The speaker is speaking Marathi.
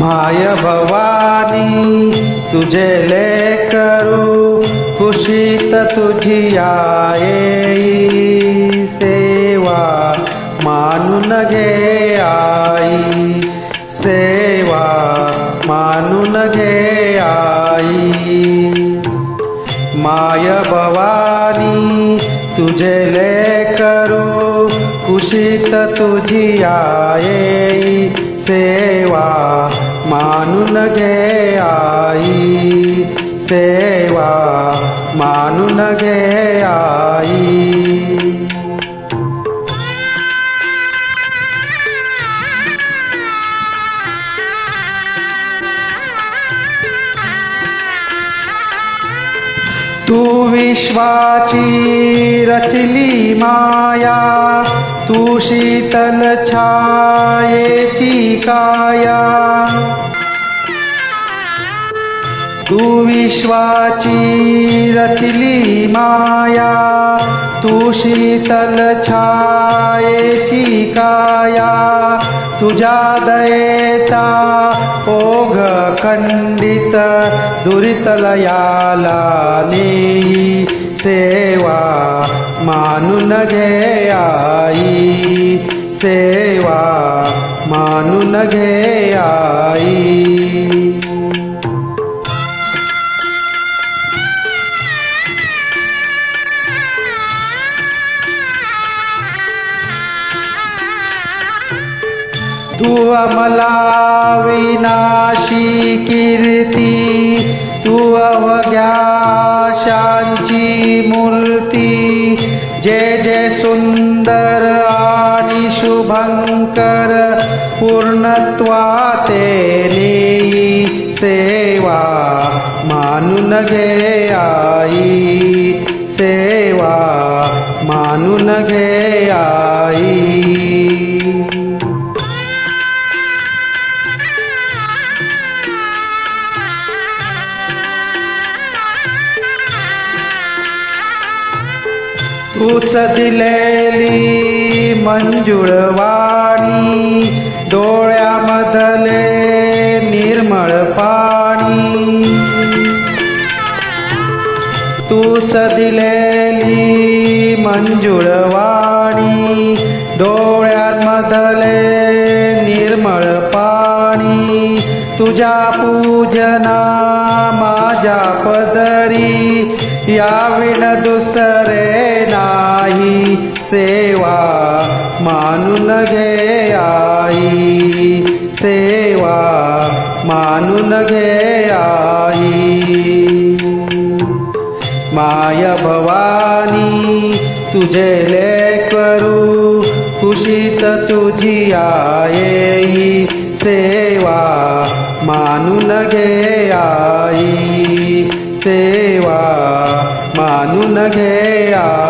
माय भवानी तुझे लेकरू कुशीत तुझी आई सेवा मानून घे आई सेवा मानून घे आई. माय भवानी तुझे लेकरू कुशीत तुझी आई सेवा मानून घे आई सेवा मानून घे आई। तू विश्वाची रचली माया तू शीतल छायेची काया तू विश्वाची रचली माया तू शीतल छायेची काया तुझ्या दयेचा ओ खंडित दुरितलयाला नेई सेवा मानून घे आई सेवा मानून घे आई. तू अमला विनाशी कीर्ती तू अवघ्या शांची मूर्ती. जे जे सुंदर आणि शुभंकर पूर्णत्वा तेरी सेवा. मानून घे आई सेवा. मानून घे आई. तूच दिलेली मंजुळवाणी डोळ्यामधले निर्मळ पाणी. तूच दिलेली मंजुळवाणी डोळ्यांमधले तुझ्या पूजना माझ्या पदरी या विण दुसरे नाही. सेवा मानून घे आई. सेवा मानून घे आई. माय भवानी तुझे लेकरू खुशीत तुझी आई. सेवा मानून घे आई सेवा मानून घे आई